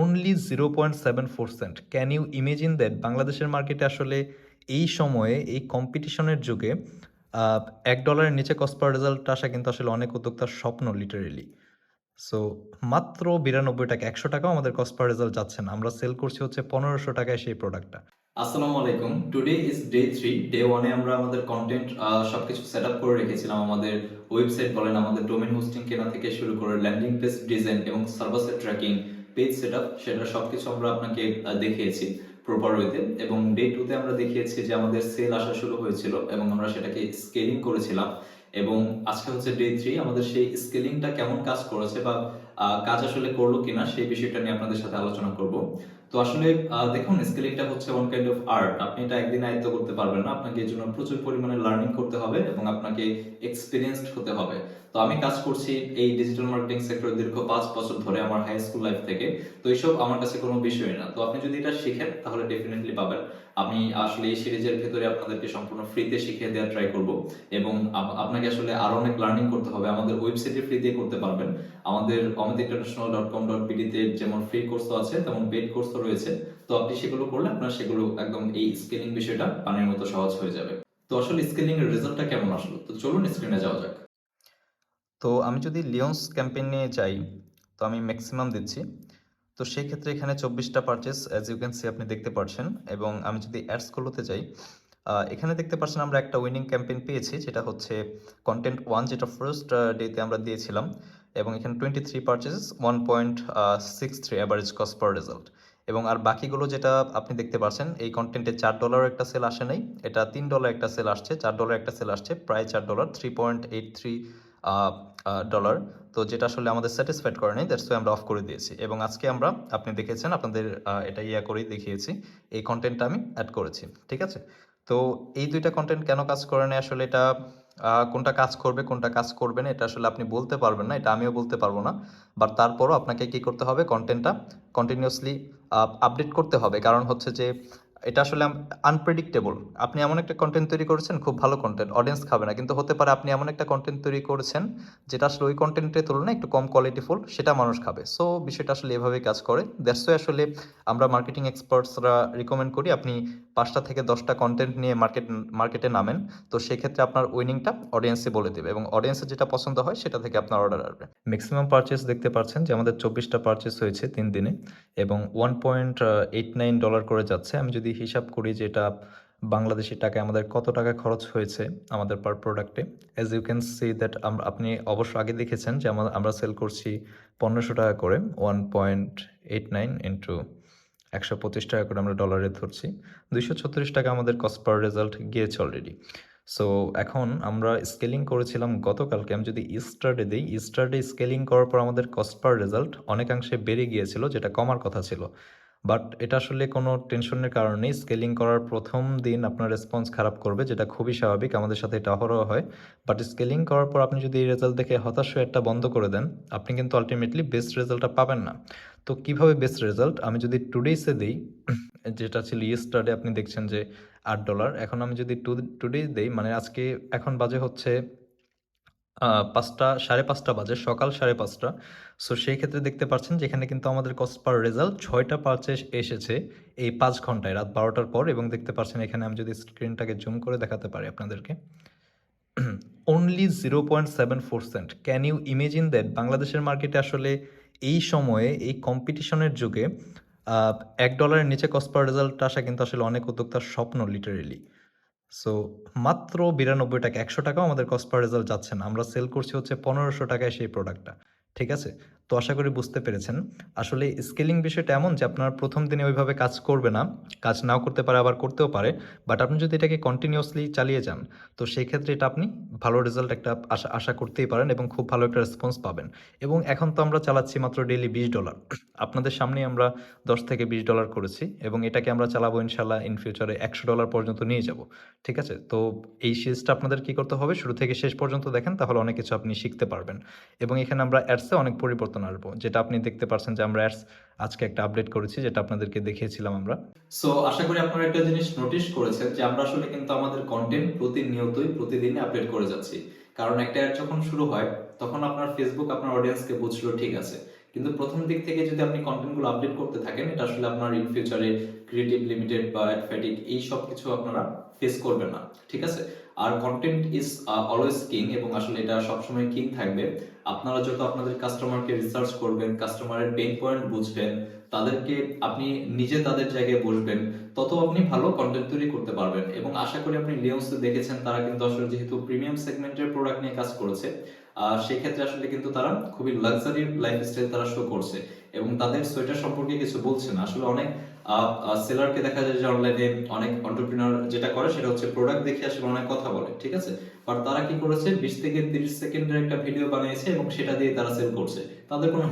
Only zero point seven percent can you imagine that বাংলাদেশের মার্কেটে আসলে এই সময়ে, এই কম্পিটিশনের যুগে এক ডলারের নিচে কস্ট পার রেজাল্ট আসা কিন্তু আসলে অনেক উদ্যোক্তার স্বপ্ন লিটারেলি সো মাত্র বিরানব্বই টাকা, একশো টাকাও আমাদের কস্ট পার রেজাল্ট যাচ্ছে না। আমরা সেল করছি হচ্ছে পনেরোশো টাকায় সেই প্রোডাক্টটা আসসালামু আলাইকুম। Today is day three day ওয়ানে আমরা আমাদের কন্টেন্ট সবকিছু সেট আপ করে রেখেছিলাম আমাদের ওয়েবসাইট বলেন, আমাদের ডোমেন হোস্টিং কেনা থেকে শুরু করে ল্যান্ডিং পেজ ডিজাইন এবং সার্ভাসের ট্র্যাকিং পেজ সেট আপ সেটা সবকিছু আমরা আপনাকে দেখিয়েছি প্রপার ওয়েতে এবং ডে টুতে আমরা দেখিয়েছি যে আমাদের সেল আসা শুরু হয়েছিল এবং আমরা সেটাকে স্কেলিং করেছিলাম। এবং আজকে হচ্ছে ডে থ্রি আমাদের সেই স্কেলিংটা কেমন কাজ করেছে বা কাজ আসলে করল কিনা সেই বিষয়টা নিয়ে আপনাদের সাথে আলোচনা করব। তো আসলে দেখুন স্কেলিংটা হচ্ছে ওয়ান কাইন্ড অফ আর্ট আপনি এটা একদিন আয়ত্ত করতে পারবেন না। আপনাকে এর জন্য প্রচুর পরিমাণে লার্নিং করতে হবে এবং আপনাকে এক্সপিরিয়েন্সড হতে হবে। তো আমি কাজ করছি এই ডিজিটাল মার্কেটিং সেক্টরে দীর্ঘ পাঁচ বছর ধরে আমার হাই স্কুল লাইফ থেকে। তো এইসব আমার কাছে কোনো বিষয় না। তো আপনি যদি এটা শিখেন, তাহলে ডেফিনেটলি পাবেন। আমি আসলে এই সিরিজের ভেতরে আপনাদেরকে সম্পূর্ণ ফ্রিতে শিখিয়ে দেওয়ার ট্রাই করব এবং আপনাকে আসলে আরও অনেক লার্নিং করতে হবে। আমাদের ওয়েবসাইটে ফ্রিতে করতে পারবেন। আমাদের Amit international dot com dot যেমন ফ্রি কোর্সও আছে, তেমন পেড কোর্সও রয়েছে। তো আপনি সেগুলো করলে আপনার সেগুলো একদম এই স্কেলিং বিষয়টা পানির মতো সহজ হয়ে যাবে। তো আসলে স্কেলিং এর রেজাল্টটা কেমন আসলো? তো চলুন স্ক্রিনে যাওয়া যাক। তো আমি যদি লিওন্স ক্যাম্পেইন নিয়ে যাই, তো আমি ম্যাক্সিমাম দিচ্ছি। তো সেই ক্ষেত্রে এখানে চব্বিশটা purchase as you can see আপনি দেখতে পাচ্ছেন এবং আমি যদি অ্যাডসগুলোতে যাই এখানে দেখতে পাচ্ছেন আমরা একটা উইনিং ক্যাম্পেইন পেয়েছি, যেটা হচ্ছে কন্টেন্ট ওয়ান যেটা ফার্স্ট ডেতে আমরা দিয়েছিলাম। এবং এখানে twenty three purchases one point six three average cost per result এবং আর বাকিগুলো যেটা আপনি দেখতে পাচ্ছেন এই কন্টেন্টে চার ডলার একটা সেল আসে নাই। এটা তিন ডলার একটা সেল আসছে, চার ডলার একটা সেল আসছে, প্রায় চার dollar three point eight three dollar তো যেটা আসলে আমাদের স্যাটিসফাইড করে নাই দ্যাটস আমরা অফ করে দিয়েছি। এবং আজকে আমরা, আপনি দেখেছেন, আপনাদের এটা ইয়া করেই দেখিয়েছি, এই কন্টেন্টটা আমি অ্যাড করেছি, ঠিক আছে? তো এই দুইটা কন্টেন্ট কেন কাজ করে না আসলে এটা কোনটা কাজ করবে, কোনটা কাজ করবে না, এটা আসলে আপনি বলতে পারবেন না, এটা আমিও বলতে পারব না। বাট তারপরও আপনাকে কি করতে হবে? কন্টেন্টটা কন্টিনিউসলি আপডেট করতে হবে। কারণ হচ্ছে যে এটা আসলে আনপ্রেডিক্টেবল আপনি এমন একটা কন্টেন্ট তৈরি করেছেন, খুব ভালো কন্টেন্ট অডিয়েন্স খাবে না। কিন্তু হতে পারে আপনি এমন একটা কন্টেন্ট তৈরি করেছেন, যেটা আসলে ওই কন্টেন্টের তুলনায় একটু কম কোয়ালিটিফুল সেটা মানুষ খাবে। সো বিষয়টা আসলে এভাবেই কাজ করে। দ্যাটস আসলে আমরা মার্কেটিং এক্সপার্টসরা রিকমেন্ড করি আপনি পাঁচটা থেকে দশটা কন্টেন্ট নিয়ে মার্কেট মার্কেটে নামেন। তো সেক্ষেত্রে আপনার উইনিংটা অডিয়েন্সে বলে দেবে এবং অডিয়েন্সের যেটা পছন্দ হয়, সেটা থেকে আপনার অর্ডার আসবে। ম্যাক্সিমাম পারচেস দেখতে পাচ্ছেন যে আমাদের চব্বিশটা পারচেস হয়েছে তিন দিনে এবং one point eight nine dollar করে যাচ্ছে। আমি যদি হিসাব করি যে এটা বাংলাদেশি টাকায় আমাদের কত টাকা খরচ হয়েছে আমাদের পার প্রোডাক্টে as you can see that আপনি অবশ্য আগে দেখেছেন যে আমরা সেল করছি পনেরোশো টাকা করে one point eight nine into একশো পঁচিশ টাকা করে আমরা ডলারে ধরছি। দুইশো ছত্রিশ টাকা আমাদের কস্ট পার রেজাল্ট গিয়েছে অলরেডি সো এখন আমরা স্কেলিং করেছিলাম গতকালকে। আমি যদি ইস্টারডে দিই ইস্টারডে স্কেলিং করার পর আমাদের কস্ট পার রেজাল্ট অনেকাংশে বেড়ে গিয়েছিল, যেটা কমার কথা ছিল। বাট এটা আসলে কোনো টেনশনের কারণ স্কেলিং করার প্রথম দিন আপনার রেসপন্স খারাপ করবে, যেটা খুবই স্বাভাবিক। আমাদের সাথে এটা অহরহ হয়। বাট স্কেলিং করার পর আপনি যদি এই রেজাল্ট দেখে হতাশ হয়ে একটা বন্ধ করে দেন, আপনি কিন্তু আলটিমেটলি বেস্ট রেজাল্টটা পাবেন না। তো কীভাবে বেস্ট রেজাল্ট আমি যদি টু ডেজে দিই, যেটা ছিল ইয়েস্টারডে আপনি দেখছেন যে আট ডলার এখন আমি যদি টু টু ডেজ দিই মানে আজকে, এখন বাজে হচ্ছে পাঁচটা, সাড়ে পাঁচটা বাজে, সকাল সাড়ে পাঁচটা। সো সেই ক্ষেত্রে দেখতে পাচ্ছেন যে এখানে কিন্তু আমাদের কস্ট পার রেজাল্ট ছয়টা পারচেস এসেছে এই পাঁচ ঘন্টায়, রাত বারোটার পর। এবং দেখতে পাচ্ছেন এখানে আমি যদি স্ক্রিনটাকে জুম করে দেখাতে পারি আপনাদেরকে। Only zero point seven percent can you imagine that বাংলাদেশের মার্কেটে আসলে এই সময়ে, এই কম্পিটিশনের যুগে এক ডলারের নিচে কস্ট পার রেজাল্ট আসা কিন্তু আসলে অনেক উদ্যোক্তার স্বপ্ন লিটারেলি সো মাত্র বিরানব্বই টাকা, একশো টাকাও আমাদের কস্ট পার রেজাল্ট যাচ্ছে না। আমরা সেল করছি হচ্ছে পনেরোশো টাকায় সেই প্রোডাক্টটা ঠিক আছে? তো আশা করি বুঝতে পেরেছেন। আসলে স্কেলিং বিষয়টা এমন যে আপনার প্রথম দিনে ওইভাবে কাজ করবে না, কাজ নাও করতে পারে, আবার করতেও পারে বাট আপনি যদি এটাকে কন্টিনিউয়াসলি চালিয়ে যান, তো সেই ক্ষেত্রে এটা আপনি ভালো রেজাল্ট একটা আশা আশা করতেই পারেন এবং খুব ভালো একটা রেসপন্স পাবেন। এবং এখন তো আমরা চালাচ্ছি মাত্র ডেইলি বিশ ডলার আপনাদের সামনেই আমরা দশ থেকে বিশ ডলার করেছি এবং এটাকে আমরা চালাবো ইনশাল্লাহ ইন ফিউচারে একশো ডলার পর্যন্ত নিয়ে যাব। ঠিক আছে? তো এই সিরিজটা আপনাদের কি করতে হবে? শুরু থেকে শেষ পর্যন্ত দেখেন, তাহলে অনেক কিছু আপনি শিখতে পারবেন। এবং এখানে আমরা অ্যাডসে অনেক পরিবর্তন আসব যেটা আপনি দেখতে পাচ্ছেন যে আমরা অ্যাডস আজকে একটা আপডেট করেছি, যেটা আপনাদেরকে দেখিয়েছিলাম আমরা। সো আশা করি আপনারা একটা জিনিস নোটিশ করেছেন যে আমরা আসলে কিন্তু আমাদের কন্টেন্ট প্রতিনিয়তই, প্রতিদিনই আপডেট করে যাচ্ছি। কারণ একটা অ্যাড যখন শুরু হয়, তখন আপনার ফেসবুক আপনার অডিয়েন্সকে বুঝলো ঠিক আছে। কিন্তু প্রথম দিক থেকে যদি আপনি কন্টেন্টগুলো আপডেট করতে থাকেন, এটা আসলে আপনার ইন ফিউচারে ক্রিয়েটিভ লিমিটেড বা অ্যাডফ্যাটিক এই সব কিছু আপনারা ফেস করবেন না, ঠিক আছে? আর কন্টেন্ট ইজ অলওয়েজ কিং এবং আসলে এটা সবসময় কিং থাকবে। আপনারা যত আপনাদের কাস্টমারকে রিসার্চ করবেন কাস্টমারের পেইন পয়েন্ট বুঝবেন, তাদেরকে আপনি নিজে তাদের জায়গায় বসবেন, তত আপনি ভালো কন্টেন্ট তৈরি করতে পারবেন। এবং আশা করি আপনি লিওন্স দেখেছেন, তারা কিন্তু আসলে যেহেতু প্রিমিয়াম সেগমেন্টের প্রোডাক্ট নিয়ে কাজ করেছে, আর সেই ক্ষেত্রে আসলে কিন্তু তারা খুবই লাক্সারি লাইফস্টাইল তারা শো করছে। এবং তাদের সোয়েটার সম্পর্কে কিছু বলছে না। আসলে অনেক সেলারকে দেখা যায় যে অনলাইনে অনেক অন্টারপ্রিনার যেটা করে, সেটা হচ্ছে প্রোডাক্ট দেখে অনেক কথা বলে, ঠিক আছে? তারা কি করেছে? বিশ থেকে তিরিশ সেকেন্ডের একটা ভিডিও বানিয়েছে এবং সেটা দিয়ে তারা সেল করছে। তাদের কোনো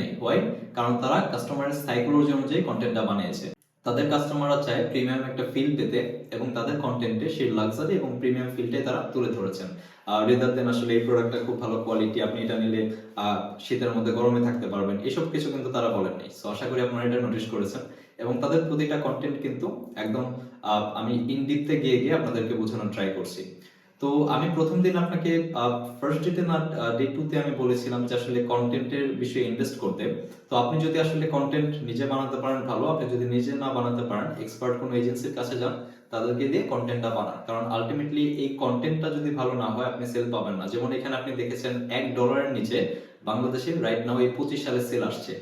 নেই। ওয়াই কারণ তারা কাস্টমারের সাইকোলজি অনুযায়ী কন্টেন্টটা বানিয়েছে। তাদের কাস্টমাররা চায় প্রিমিয়াম একটা ফিল পেতে এবং তাদের কন্টেন্টে সেই লাক্সারি এবং প্রিমিয়াম ফিলটাই তারা তুলে ধরেছেন। রেদার দেন আসলে এই প্রোডাক্টটা খুব ভালো কোয়ালিটি আপনি এটা নিলে শীতের মধ্যে গরমে থাকতে পারবেন, এসব কিছু কিন্তু তারা বলেননি। সো আশা করি আপনারা এটা নোটিস করেছেন। এবং তাদের প্রতিটা কন্টেন্ট কিন্তু একদম আমি ইন ডিপতে গিয়ে গিয়ে আপনাদেরকে বোঝানোর ট্রাই করছি। তো আমি প্রথম দিন আপনাকে ফার্স্ট ডেতে না ডে টুতে আমি বলেছিলাম যে আসলে কন্টেন্টের বিষয়ে ইনভেস্ট করতে। তো আপনি যদি আসলে কন্টেন্ট নিজে বানাতে পারেন, ভালো। আপনি যদি নিজে না বানাতে পারেন এক্সপার্ট কোনো এজেন্সির কাছে যান, তাদেরকে দিয়ে কন্টেন্টটা বানান। কারণ আলটিমেটলি এই কন্টেন্টটা যদি ভালো না হয়, আপনি সেল পাবেন না। যেমন এখানে আপনি দেখেছেন, এক ডলারের নিচে বাংলাদেশে রাইট নাও এই পঁচিশ সালে সেল আসছে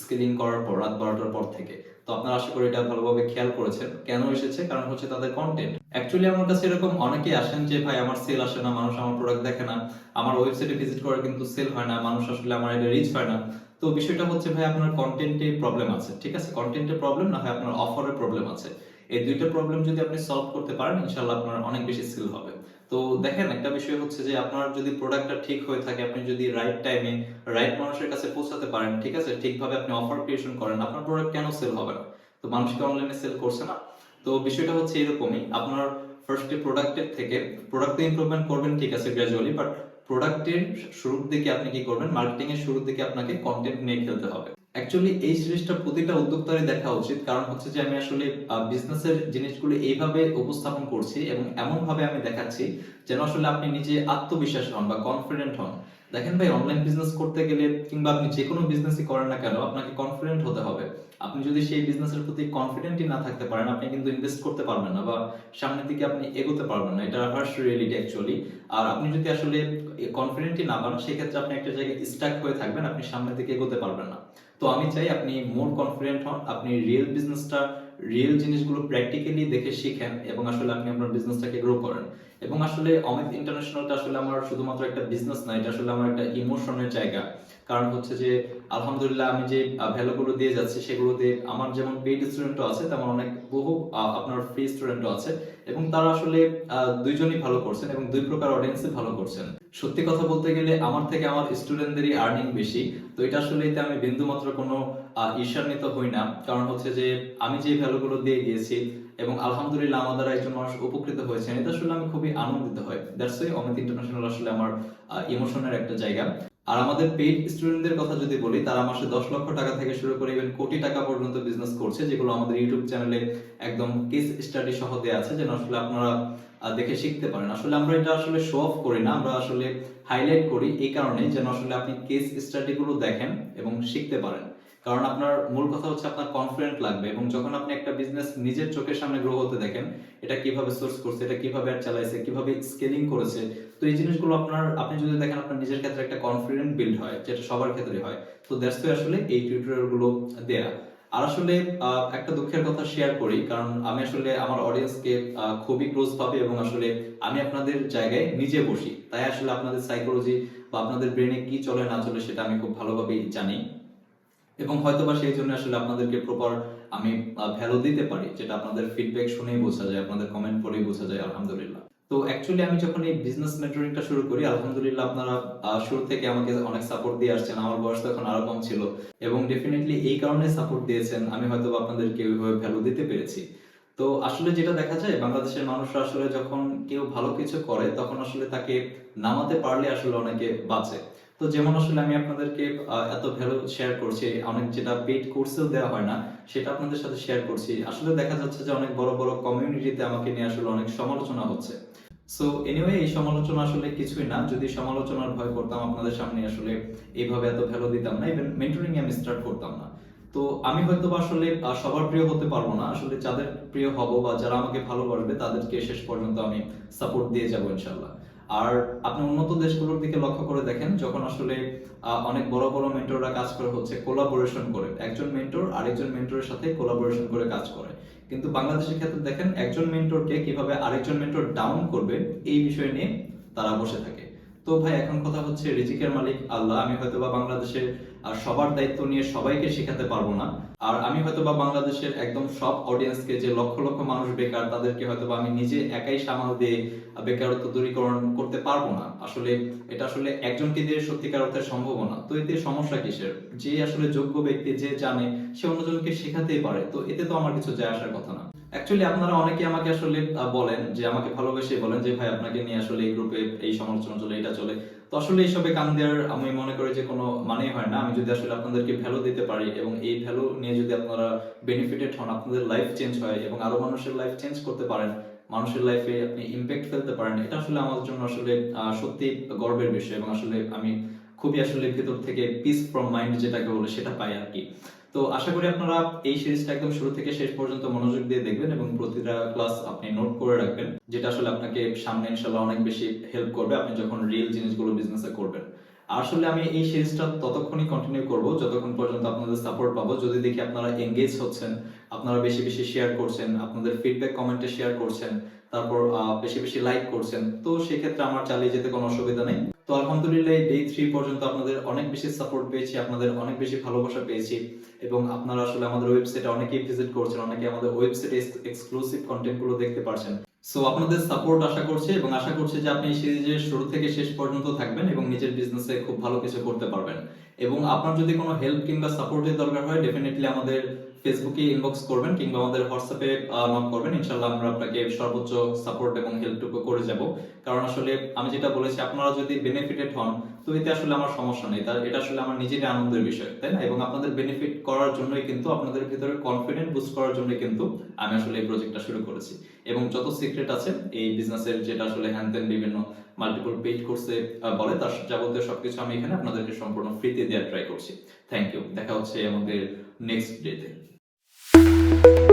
স্কেলিং করার পর, রাত বারোটার পর থেকে। তো আপনারা আশা করি এটা ভালোভাবে খেয়াল করেছেন। কেন এসেছে? কারণ হচ্ছে তাদের কন্টেন্ট অ্যাকচুয়ালি আমার কাছে এরকম অনেকেই আসেন যে, ভাই, আমার সেল আসে না, মানুষ আমার প্রোডাক্ট দেখে না। আমার ওয়েবসাইটে ভিজিট করে কিন্তু সেল হয় না, মানুষ আসলে আমার এটা রিচ হয় না। তো বিষয়টা হচ্ছে, ভাই, আপনার কন্টেন্টে প্রবলেম আছে, ঠিক আছে? কন্টেন্টে প্রবলেম না হয়, আপনার অফারের প্রবলেম আছে। এই দুইটা প্রবলেম যদি আপনি সলভ করতে পারেন, ইনশাআল্লাহ আপনার অনেক বেশি সেল হবে। তো দেখেন, একটা বিষয় হচ্ছে যে আপনার যদি প্রোডাক্টটা ঠিক হয়ে থাকে, আপনি যদি রাইট টাইমে রাইট মানুষের কাছে পৌঁছাতে পারেন, ঠিক আছে? ঠিকভাবে আপনি অফার ক্রিয়েশন করেন, আপনার প্রোডাক্ট কেন সেল হবে না? তো মানুষকে অনলাইনে সেল করছে না? তো বিষয়টা হচ্ছে এরকমই, আপনার ফার্স্টে প্রোডাক্টের থেকে প্রোডাক্টে ইমপ্রুভমেন্ট করবেন, ঠিক আছে গ্র্যাজুয়ালি বাট প্রোডাক্টের শুরুর দিকে আপনি কি করবেন? মার্কেটিং এর শুরুর দিকে আপনাকে কন্টেন্ট নিয়ে খেলতে হবে। অ্যাকচুয়ালি এই সিরিজটা প্রতিটা উদ্যোক্তারই দেখা উচিত। কারণ হচ্ছে যে আমি আসলে বিজনেসের জিনিসগুলো এইভাবে উপস্থাপন করছি এবং এমন ভাবে আমি দেখাচ্ছি যেন আসলে আপনি নিজে আত্মবিশ্বাস হন বা কনফিডেন্ট হন। দেখেন ভাই অনলাইন বিজনেস করতে গেলে কিংবা আপনি যে কোনো বিজনেসই করেন না কেন, আপনাকে কনফিডেন্ট হতে হবে। আপনি যদি সেই বিজনেসের প্রতি কনফিডেন্টই না থাকতে পারেন, আপনি কিন্তু ইনভেস্ট করতে পারবেন না বা সামনের দিকে আপনি এগোতে পারবেন না। এটা হার্শ রিয়েলিটি অ্যাকচুয়ালি আর আপনি যদি আসলে কনফিডেন্টই না পান সেক্ষেত্রে আপনি একটা জায়গায় স্টাক হয়ে থাকবেন, আপনি সামনের দিকে এগোতে পারবেন না। তো আমি চাই আপনি মোর কনফিডেন্ট হন, আপনি রিয়েল বিজনেসটা রিয়েল জিনিসগুলো প্র্যাকটিক্যালি দেখে শিখেন এবং আসলে আপনি আপনার বিজনেসটাকে গ্রো করেন। এবং আসলে অমিত ইন্টারন্যাশনালটা আসলে আমার শুধুমাত্র একটা বিজনেস না এটা আসলে আমার একটা ইমোশনের জায়গা। কারণ হচ্ছে যে আলহামদুলিল্লাহ আমি যে ভ্যালুগুলো দিয়ে যাচ্ছি সেগুলোতে আমার যেমন পেইড স্টুডেন্টও আছে তেমন অনেক বহু আপনার ফ্রি স্টুডেন্টও আছে এবং তারা আসলে দুইজনই ভালো করছেন এবং দুই প্রকার অডিয়েন্সে ভালো করছেন। সত্যি কথা বলতে গেলে আমার থেকে আমার স্টুডেন্টদেরই আর্নিং বেশি তো এটা আসলে আমি বিন্দুমাত্র কোনো আহ, ঈর্ষান্বিত হই না। কারণ হচ্ছে যে, আমি যে ভ্যালুগুলো দিয়ে গিয়েছি এবং আলহামদুলিল্লাহ আমাদের একজন মানুষ উপকৃত হয়েছেন এটা আসলে আমি খুবই আনন্দিত হই। দ্যাটস ওয়াই অমিত ইন্টারন্যাশনাল আসলে আমার ইমোশনের একটা জায়গা। আর আমাদের পেইড স্টুডেন্টদের কথা যদি বলি, তারা মাসে দশ লক্ষ টাকা থেকে শুরু করে ইভেন কোটি টাকা পর্যন্ত বিজনেস করছে, যেগুলো আমাদের ইউটিউব চ্যানেলে একদম কেস স্টাডি সহ দেওয়া আছে, যেন আসলে আপনারা দেখে শিখতে পারেন। আসলে আমরা এটা আসলে শো অফ করি না, আমরা আসলে হাইলাইট করি এই কারণে যেন আসলে আপনি কেস স্টাডি গুলো দেখেন এবং শিখতে পারেন। কারণ আপনার মূল কথা হচ্ছে আপনার কনফিডেন্ট লাগবে এবং যখন আপনি একটা বিজনেস নিজের চোখের সামনে গ্রো হতে দেখেন, এটা কীভাবে সোর্স করছে, এটা কীভাবে আর চালাইছে, কীভাবে স্কেলিং করেছে, তো এই জিনিসগুলো আপনার, আপনি যদি দেখেন আপনার নিজের ক্ষেত্রে একটা কনফিডেন্ট বিল্ড হয়, যেটা সবার ক্ষেত্রে হয়, তো দ্যাটস আসলে এই টিউটোরিয়ালগুলো দেয়া। আর আসলে একটা দুঃখের কথা শেয়ার করি, কারণ আমি আসলে আমার অডিয়েন্সকে খুবই ক্লোজ ভাবে এবং আসলে আমি আপনাদের জায়গায় নিজে বসি। তাই আসলে আপনাদের সাইকোলজি বা আপনাদের ব্রেনে কি চলে না চলে সেটা আমি খুব ভালোভাবেই জানি। এবং হয়তোবা সেই জন্য আসলে আপনাদেরকে প্রপার আমি ভ্যালু দিতে পারি, যেটা আপনাদের ফিডব্যাক শুনেই বোঝা যায়, আপনাদের কমেন্ট পড়েই বোঝা যায়, আলহামদুলিল্লাহ। তো অ্যাকচুয়ালি আমি যখন এই বিজনেস মেন্টরিংটা শুরু করি, আলহামদুলিল্লাহ আপনারা শুরু থেকে আমাকে অনেক সাপোর্ট দিয়ে আসছেন, আমার বয়স তখন আরও কম ছিল। এবং ডেফিনেটলি এই কারণে সাপোর্ট দিয়েছেন, আমি হয়তো বা আপনাদেরকে ওইভাবে ভ্যালু দিতে পেরেছি। তো আসলে যেটা দেখা যায়, বাংলাদেশের মানুষরা আসলে যখন কেউ ভালো কিছু করে, তখন আসলে তাকে নামাতে পারলে আসলে অনেকে বাঁচে। তো যেমন আসলে আমি আপনাদেরকে এত ভ্যালু শেয়ার করছি, অনেক যেটা কোর্সেও দেওয়া হয় না, সেটা আপনাদের সাথে শেয়ার করছি। আসলে দেখা যাচ্ছে যে অনেক বড় বড় কমিউনিটিতে আমাকে নিয়ে আসলে অনেক সমালোচনা হচ্ছে। সো এনিওয়ে এই সমালোচনা আসলে কিছুই না। যদি সমালোচনার ভয় করতাম, আপনাদের সামনে আসলে এইভাবে এত ভ্যালু দিতাম না ইভেন মেন্টরিং আমি স্টার্ট করতাম না। তো আমি হয়তো আসলে সবার প্রিয় হতে পারব না। আসলে যাদের প্রিয় হব বা যারা আমাকে ভালোবাসবে, তাদেরকে শেষ পর্যন্ত আমি সাপোর্ট দিয়ে যাব ইনশাল্লাহ আর আপনি উন্নত দেশগুলোর দিকে লক্ষ্য করে দেখেন, যখন আসলে অনেক বড় বড় মেন্টররা কাজ করে হচ্ছে কোলাবোরেশন করে। একজন মেন্টর আরেকজন মেন্টরের সাথে কোলাবোরেশন করে কাজ করে। কিন্তু বাংলাদেশের ক্ষেত্রে দেখেন, একজন মেন্টরকে কীভাবে আরেকজন মেন্টর ডাউন করবে, এই বিষয় নিয়ে তারা বসে থাকে। তো ভাই, এখন কথা হচ্ছে রিজিকের মালিক আল্লাহ। আমি হয়তো বা বাংলাদেশের আর সবার দায়িত্ব নিয়ে সবাইকে শেখাতে পারব না। আর আমি হয়তো বা বাংলাদেশের একদম সব অডিয়েন্সকে যে লক্ষ লক্ষ মানুষ বেকার, তাদেরকে হয়তো আমি নিজে একাই সামাল দিয়ে বেকারত্ব দূরীকরণ করতে পারব না। আসলে এটা আসলে একজনকে দিয়ে সত্যিকার অর্থে সম্ভব না। তো এতে সমস্যা কিসের? যে আসলে যোগ্য ব্যক্তি যে জানে, সে অন্যজনকে শেখাতেই পারে। তো এতে তো আমার কিছু যায় আসার কথা না। অ্যাকচুয়ালি আপনারা অনেকে আমাকে আসলে বলেন যে, আমাকে ভালোবেসে বলেন যে, ভাই, আপনাকে নিয়ে আসলে এই গ্রুপে এই সমালোচনা চলে, এটা চলে। তো আসলে এইসবে কান দেওয়ার আমি মনে করি যে, কোনো মানেই হয় না। আমি যদি আসলে আপনাদেরকে ভ্যালু দিতে পারি এবং এই ভ্যালু নিয়ে যদি আপনারা বেনিফিটেড হন, আপনাদের লাইফ চেঞ্জ হয় এবং আরও মানুষের লাইফ চেঞ্জ করতে পারেন, মানুষের লাইফে আপনি ইম্প্যাক্ট ফেলতে পারেন, এটা আসলে আমার জন্য আসলে সত্যি গর্বের বিষয় এবং আসলে আমি খুবই আসলে ভেতর থেকে পিস ফ্রম মাইন্ড যেটাকে বলে, সেটা পাই আর কি। তো আশা করি আপনারা এই সিরিজটা একদম শুরু থেকে শেষ পর্যন্ত মনোযোগ দিয়ে দেখবেন এবং প্রতিটা ক্লাস আপনি নোট করে রাখবেন, যেটা আসলে আপনাকে সামনে ইনশাল্লাহ অনেক বেশি হেল্প করবে আপনি যখন রিয়েল জিনিসগুলো বিজনেসে করবেন। আসলে আমি এই সিরিজটা ততক্ষণই কন্টিনিউ করব, যতক্ষণ পর্যন্ত আপনাদের সাপোর্ট পাবো। যদি দেখি আপনারা এঙ্গেজ হচ্ছেন, আপনারা বেশি বেশি শেয়ার করছেন, আপনাদের ফিডব্যাক কমেন্টে শেয়ার করছেন, তারপর বেশি বেশি লাইক করছেন, তো সেক্ষেত্রে আমার চালিয়ে যেতে কোনো অসুবিধা নেই। তো আলহামদুলিল্লাহ ডে থ্রি পর্যন্ত আপনাদের অনেক বেশি সাপোর্ট পেয়েছি, আপনাদের অনেক বেশি ভালোবাসা পেয়েছি এবং আপনারা আসলে আমাদের ওয়েবসাইটে অনেকেই ভিজিট করছেন, অনেকে আমাদের ওয়েবসাইটে এক্সক্লুসিভ কন্টেন্টগুলো দেখতে পারছেন। সো আপনাদের সাপোর্ট আশা করছি এবং আশা করছি যে আপনি সিরিজের শুরু থেকে শেষ পর্যন্ত থাকবেন এবং নিজের বিজনেসে খুব ভালো কিছু করতে পারবেন। এবং আপনার যদি কোনো হেল্প কিংবা সাপোর্টের দরকার হয় ডেফিনেটলি আমাদের ফেসবুকে ইনবক্স করবেন কিংবা আমাদের হোয়াটসঅ্যাপে নক করবেন। ইনশাল্লাহ আমরা আপনাকে সর্বোচ্চ সাপোর্ট এবং হেল্পটুকু করে যাব। কারণ আসলে আমি যেটা বলেছি, আপনারা যদি বেনিফিটেড হন, তো এতে আসলে আমার সমস্যা নেই। তার এটা আসলে আমার নিজেরই আনন্দের বিষয়, তাই না? এবং আপনাদের বেনিফিট করার জন্যই কিন্তু, আপনাদের ভিতরে কনফিডেন্ট বুস্ট করার জন্য কিন্তু আমি আসলে এই প্রজেক্টটা শুরু করেছি। এবং যত সিক্রেট আছে, এই বিজনেসের যেটা আসলে হ্যান ত্যান বিভিন্ন মাল্টিপল পেইড কোর্সে বলে, তার যাবতীয় সবকিছু আমি এখানে আপনাদেরকে সম্পূর্ণ ফ্রিতে দেওয়ার ট্রাই করছি। থ্যাংক ইউ দেখা হচ্ছে আমাদের নেক্সট ডেতে thank you